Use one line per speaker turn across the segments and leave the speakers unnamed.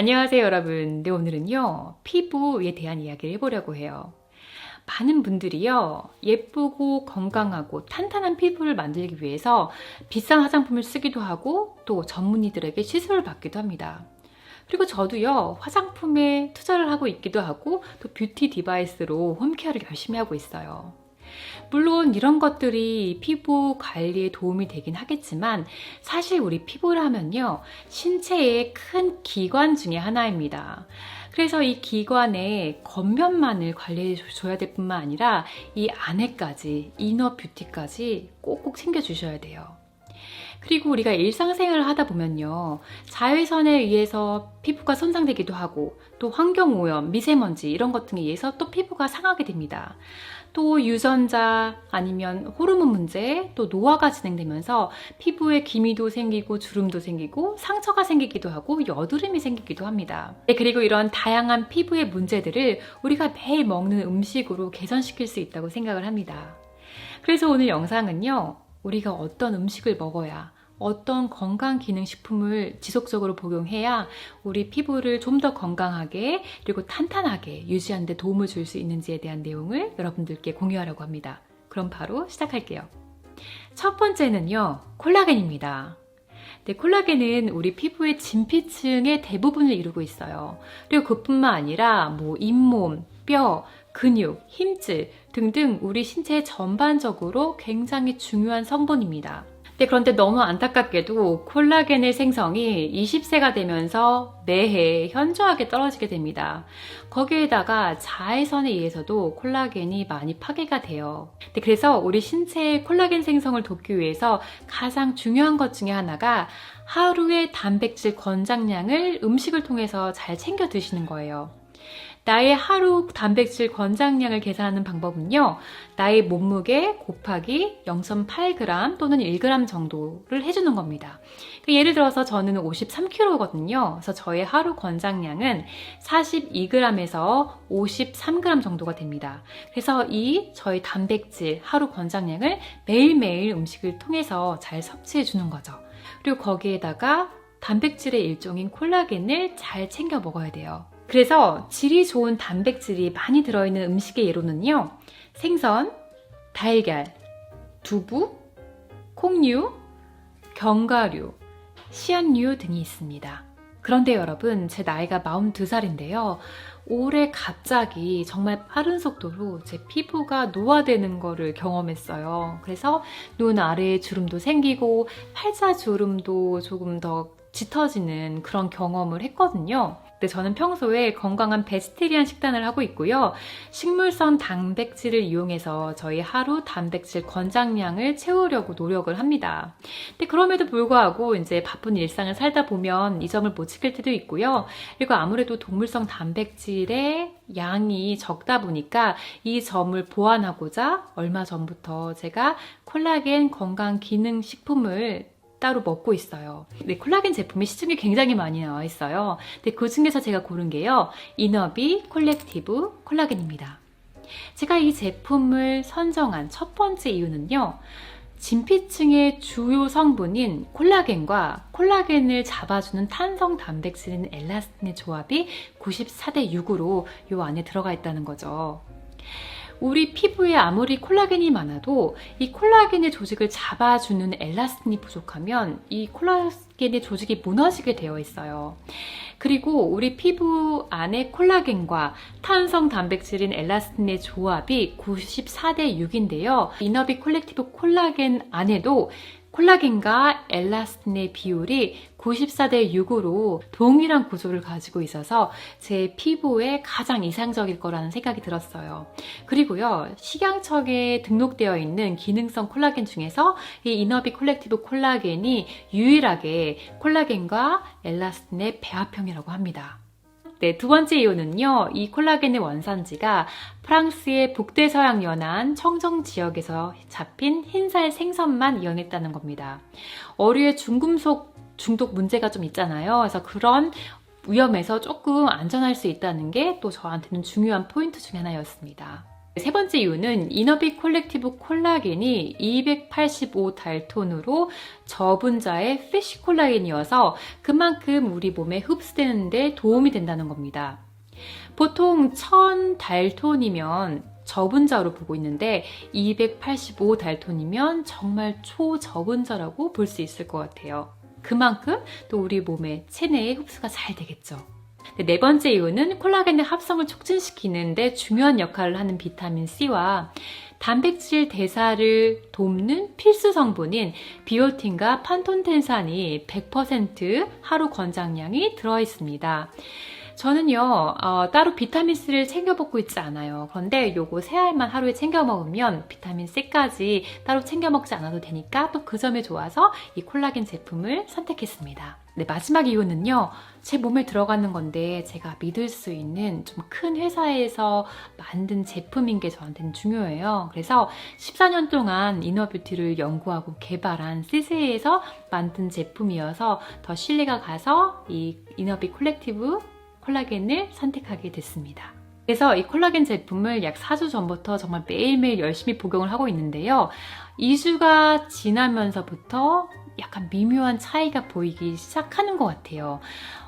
안녕하세요, 여러분. 네, 오늘은요, 피부에 대한 이야기를 해보려고 해요. 많은 분들이요, 예쁘고 건강하고 탄탄한 피부를 만들기 위해서 비싼 화장품을 쓰기도 하고 또 전문의들에게 시술을 받기도 합니다. 그리고 저도요, 화장품에 투자를 하고 있기도 하고 또 뷰티 디바이스로 홈케어를 열심히 하고 있어요. 물론 이런 것들이 피부 관리에 도움이 되긴 하겠지만 사실 우리 피부라면요 신체의 큰 기관 중에 하나입니다. 그래서 이 기관의 겉면만을 관리해 줘야 될 뿐만 아니라 이 안에까지 이너 뷰티까지 꼭꼭 챙겨 주셔야 돼요. 그리고 우리가 일상생활을 하다 보면요. 자외선에 의해서 피부가 손상되기도 하고 또 환경오염, 미세먼지 이런 것 등에 의해서 또 피부가 상하게 됩니다. 또 유전자 아니면 호르몬 문제 또 노화가 진행되면서 피부에 기미도 생기고 주름도 생기고 상처가 생기기도 하고 여드름이 생기기도 합니다. 네, 그리고 이런 다양한 피부의 문제들을 우리가 매일 먹는 음식으로 개선시킬 수 있다고 생각을 합니다. 그래서 오늘 영상은요. 우리가 어떤 음식을 먹어야 어떤 건강 기능 식품을 지속적으로 복용해야 우리 피부를 좀 더 건강하게 그리고 탄탄하게 유지하는 데 도움을 줄 수 있는지에 대한 내용을 여러분들께 공유하려고 합니다. 그럼 바로 시작할게요. 첫 번째는요. 콜라겐입니다. 네, 콜라겐은 우리 피부의 진피층의 대부분을 이루고 있어요. 그리고 그뿐만 아니라 뭐 잇몸, 뼈, 근육, 힘줄 등등 우리 신체 전반적으로 굉장히 중요한 성분입니다. 네, 그런데 너무 안타깝게도 콜라겐의 생성이 20세가 되면서 매해 현저하게 떨어지게 됩니다. 거기에다가 자외선에 의해서도 콜라겐이 많이 파괴가 돼요. 네, 그래서 우리 신체의 콜라겐 생성을 돕기 위해서 가장 중요한 것 중에 하나가 하루의 단백질 권장량을 음식을 통해서 잘 챙겨 드시는 거예요. 나의 하루 단백질 권장량을 계산하는 방법은요. 나의 몸무게 곱하기 0.8g 또는 1g 정도를 해주는 겁니다. 그 예를 들어서 저는 53kg거든요. 그래서 저의 하루 권장량은 42g에서 53g 정도가 됩니다. 그래서 이 저희 단백질 하루 권장량을 매일매일 음식을 통해서 잘 섭취해 주는 거죠. 그리고 거기에다가 단백질의 일종인 콜라겐을 잘 챙겨 먹어야 돼요. 그래서 질이 좋은 단백질이 많이 들어있는 음식의 예로는요. 생선, 달걀, 두부, 콩류, 견과류, 씨앗류 등이 있습니다. 그런데 여러분, 제 나이가 42살인데요. 올해 갑자기 정말 빠른 속도로 제 피부가 노화되는 거를 경험했어요. 그래서 눈 아래에 주름도 생기고 팔자 주름도 조금 더 짙어지는 그런 경험을 했거든요. 근데 저는 평소에 건강한 베스테리안 식단을 하고 있고요. 식물성 단백질을 이용해서 저희 하루 단백질 권장량을 채우려고 노력을 합니다. 근데 그럼에도 불구하고 이제 바쁜 일상을 살다 보면 이 점을 못 지킬 때도 있고요. 그리고 아무래도 동물성 단백질의 양이 적다 보니까 이 점을 보완하고자 얼마 전부터 제가 콜라겐 건강 기능 식품을 따로 먹고 있어요. 네, 콜라겐 제품이 시중에 굉장히 많이 나와 있어요. 근데 그 중에서 제가 고른 게요. 이너비 콜렉티브 콜라겐입니다. 제가 이 제품을 선정한 첫 번째 이유는요. 진피층의 주요 성분인 콜라겐과 콜라겐을 잡아주는 탄성 단백질인 엘라스틴의 조합이 94대 6으로 이 안에 들어가 있다는 거죠. 우리 피부에 아무리 콜라겐이 많아도 이 콜라겐의 조직을 잡아주는 엘라스틴이 부족하면 이 콜라겐의 조직이 무너지게 되어 있어요. 그리고 우리 피부 안에 콜라겐과 탄성 단백질인 엘라스틴의 조합이 94대 6인데요. 이너비 콜렉티브 콜라겐 안에도 콜라겐과 엘라스틴의 비율이 94대 6으로 동일한 구조를 가지고 있어서 제 피부에 가장 이상적일 거라는 생각이 들었어요. 그리고요, 식양청에 등록되어 있는 기능성 콜라겐 중에서 이 이너비 콜렉티브 콜라겐이 유일하게 콜라겐과 엘라스틴의 배합형이라고 합니다. 네, 두 번째 이유는요, 이 콜라겐의 원산지가 프랑스의 북대서양 연안 청정 지역에서 잡힌 흰살 생선만 이용했다는 겁니다. 어류의 중금속 중독 문제가 좀 있잖아요. 그래서 그런 위험에서 조금 안전할 수 있다는 게 또 저한테는 중요한 포인트 중에 하나였습니다. 세 번째 이유는 이너빅 콜렉티브 콜라겐이 285 달톤으로 저분자의 피쉬 콜라겐이어서 그만큼 우리 몸에 흡수되는데 도움이 된다는 겁니다. 보통 1000 달톤이면 저분자로 보고 있는데 285 달톤이면 정말 초저분자라고 볼 수 있을 것 같아요. 그만큼 또 우리 몸의 체내에 흡수가 잘 되겠죠. 네 번째 이유는 콜라겐의 합성을 촉진시키는데 중요한 역할을 하는 비타민 C와 단백질 대사를 돕는 필수 성분인 비오틴과 판톤텐산이 100% 하루 권장량이 들어 있습니다. 저는요, 어, 따로 비타민C를 챙겨 먹고 있지 않아요. 그런데 요거 세 알만 하루에 챙겨 먹으면 비타민C까지 따로 챙겨 먹지 않아도 되니까 또 그 점에 좋아서 이 콜라겐 제품을 선택했습니다. 네, 마지막 이유는요, 제 몸에 들어가는 건데 제가 믿을 수 있는 좀 큰 회사에서 만든 제품인 게 저한테는 중요해요. 그래서 14년 동안 이너뷰티를 연구하고 개발한 시세에서 만든 제품이어서 더 신뢰가 가서 이 이너비 콜렉티브 콜라겐을 선택하게 됐습니다. 그래서 이 콜라겐 제품을 약 4주 전부터 정말 매일매일 열심히 복용을 하고 있는데요. 2주가 지나면서부터 약간 미묘한 차이가 보이기 시작하는 것 같아요.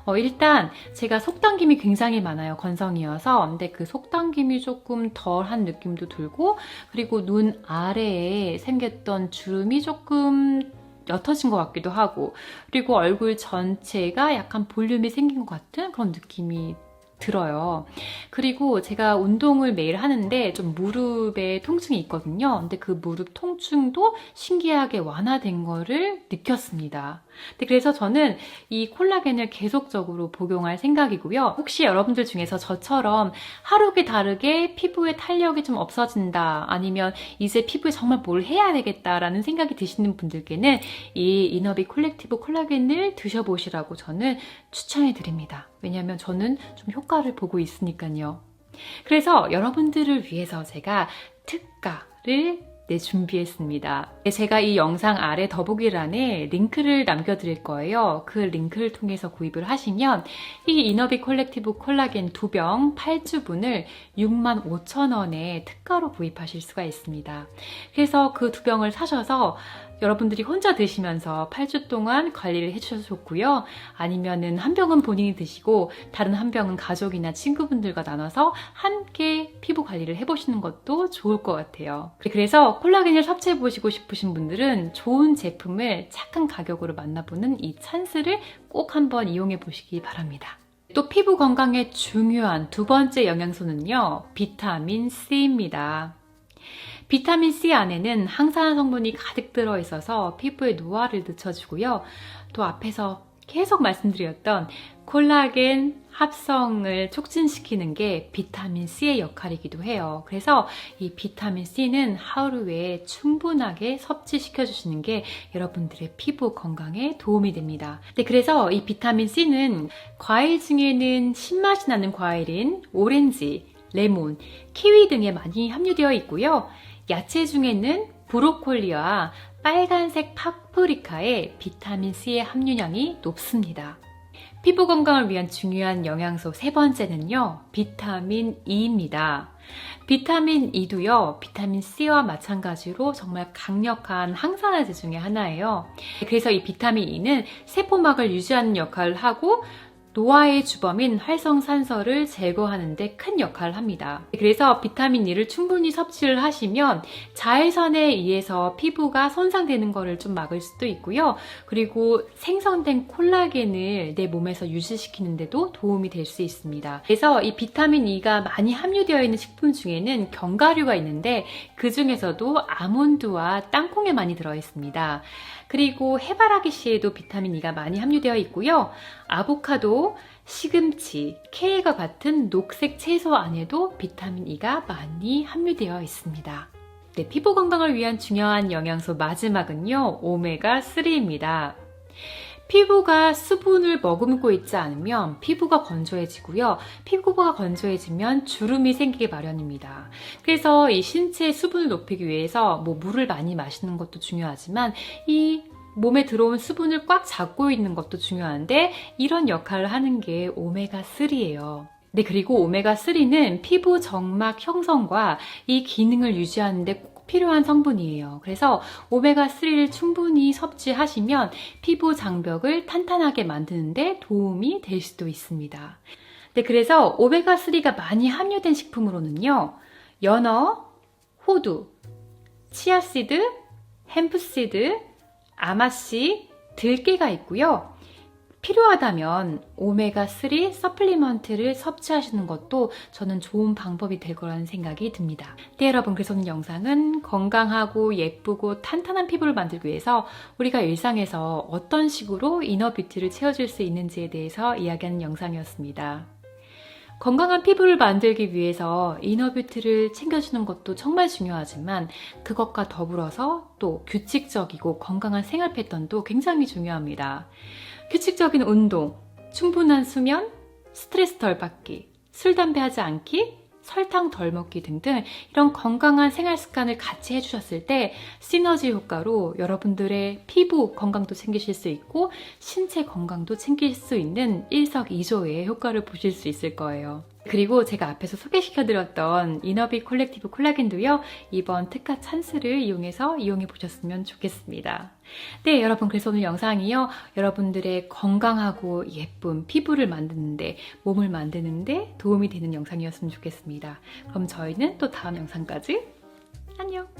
어, 일단 제가 속당김이 굉장히 많아요. 건성이어서. 근데 그 속당김이 조금 덜한 느낌도 들고, 그리고 눈 아래에 생겼던 주름이 조금 옅어진 것 같기도 하고, 그리고 얼굴 전체가 약간 볼륨이 생긴 것 같은 그런 느낌이 들어요. 그리고 제가 운동을 매일 하는데 좀 무릎에 통증이 있거든요. 근데 그 무릎 통증도 신기하게 완화된 거를 느꼈습니다. 근데 그래서 저는 이 콜라겐을 계속적으로 복용할 생각이고요. 혹시 여러분들 중에서 저처럼 하루가 다르게 피부의 탄력이 좀 없어진다 아니면 이제 피부에 정말 뭘 해야 되겠다라는 생각이 드시는 분들께는 이 이너비 콜렉티브 콜라겐을 드셔보시라고 저는 추천해 드립니다. 왜냐하면 저는 좀 효과를 보고 있으니까요. 그래서 여러분들을 위해서 제가 특가를 네, 준비했습니다. 제가 이 영상 아래 더보기란에 링크를 남겨드릴 거예요. 그 링크를 통해서 구입을 하시면 이 이너비 콜렉티브 콜라겐 두병 8주분을 65,000원에 특가로 구입하실 수가 있습니다. 그래서 그 두 병을 사셔서 여러분들이 혼자 드시면서 8주 동안 관리를 해주셔도 좋고요. 아니면은 한 병은 본인이 드시고 다른 한 병은 가족이나 친구분들과 나눠서 함께 피부 관리를 해보시는 것도 좋을 것 같아요. 그래서 콜라겐을 섭취해보시고 싶으신 분들은 좋은 제품을 착한 가격으로 만나보는 이 찬스를 꼭 한번 이용해 보시기 바랍니다. 또 피부 건강에 중요한 두 번째 영양소는요, 비타민 C입니다. 비타민 C 안에는 항산화 성분이 가득 들어 있어서 피부에 노화를 늦춰주고요. 또 앞에서 계속 말씀드렸던 콜라겐 합성을 촉진시키는 게 비타민 C의 역할이기도 해요. 그래서 이 비타민 C는 하루에 충분하게 섭취시켜 주시는 게 여러분들의 피부 건강에 도움이 됩니다. 네, 그래서 이 비타민 C는 과일 중에는 신맛이 나는 과일인 오렌지, 레몬, 키위 등에 많이 함유되어 있고요. 야채 중에는 브로콜리와 빨간색 파프리카에 비타민 C의 함유량이 높습니다. 피부 건강을 위한 중요한 영양소 세 번째는요, 비타민 E입니다. 비타민 E도요, 비타민 C와 마찬가지로 정말 강력한 항산화제 중의 하나예요. 그래서 이 비타민 E는 세포막을 유지하는 역할을 하고 노화의 주범인 활성산소를 제거하는 데 큰 역할을 합니다. 그래서 비타민 E를 충분히 섭취를 하시면 자외선에 의해서 피부가 손상되는 것을 좀 막을 수도 있고요. 그리고 생성된 콜라겐을 내 몸에서 유지시키는 데도 도움이 될 수 있습니다. 그래서 이 비타민 E가 많이 함유되어 있는 식품 중에는 견과류가 있는데 그 중에서도 아몬드와 땅콩에 많이 들어 있습니다. 그리고 해바라기 씨에도 비타민 E가 많이 함유되어 있고요. 아보카도, 시금치, 케일과 같은 녹색 채소 안에도 비타민 E가 많이 함유되어 있습니다. 네, 피부 건강을 위한 중요한 영양소 마지막은요, 오메가3입니다. 피부가 수분을 머금고 있지 않으면 피부가 건조해지고요. 피부가 건조해지면 주름이 생기게 마련입니다. 그래서 이 신체 수분을 높이기 위해서 뭐 물을 많이 마시는 것도 중요하지만 이 몸에 들어온 수분을 꽉 잡고 있는 것도 중요한데 이런 역할을 하는 게 오메가3예요. 네, 그리고 오메가3는 피부 정막 형성과 이 기능을 유지하는데 꼭 필요한 성분이에요. 그래서 오메가3를 충분히 섭취하시면 피부 장벽을 탄탄하게 만드는데 도움이 될 수도 있습니다. 네, 그래서 오메가3가 많이 함유된 식품으로는요, 연어, 호두, 치아씨드, 햄프씨드, 아마씨, 들깨가 있고요. 필요하다면 오메가3 서플리먼트를 섭취하시는 것도 저는 좋은 방법이 될 거라는 생각이 듭니다. 네, 여러분. 그래서 오늘 영상은 건강하고 예쁘고 탄탄한 피부를 만들기 위해서 우리가 일상에서 어떤 식으로 이너 뷰티를 채워줄 수 있는지에 대해서 이야기하는 영상이었습니다. 건강한 피부를 만들기 위해서 이너 뷰티를 챙겨주는 것도 정말 중요하지만 그것과 더불어서 또 규칙적이고 건강한 생활 패턴도 굉장히 중요합니다. 규칙적인 운동, 충분한 수면, 스트레스 덜 받기, 술, 담배 하지 않기, 설탕 덜 먹기 등등 이런 건강한 생활 습관을 같이 해주셨을 때 시너지 효과로 여러분들의 피부 건강도 챙기실 수 있고 신체 건강도 챙길 수 있는 일석이조의 효과를 보실 수 있을 거예요. 그리고 제가 앞에서 소개시켜드렸던 이너비 콜렉티브 콜라겐도요, 이번 특가 찬스를 이용해서 이용해 보셨으면 좋겠습니다. 네, 여러분. 그래서 오늘 영상이요, 여러분들의 건강하고 예쁜 피부를 만드는데, 몸을 만드는데 도움이 되는 영상이었으면 좋겠습니다. 그럼 저희는 또 다음 영상까지 안녕!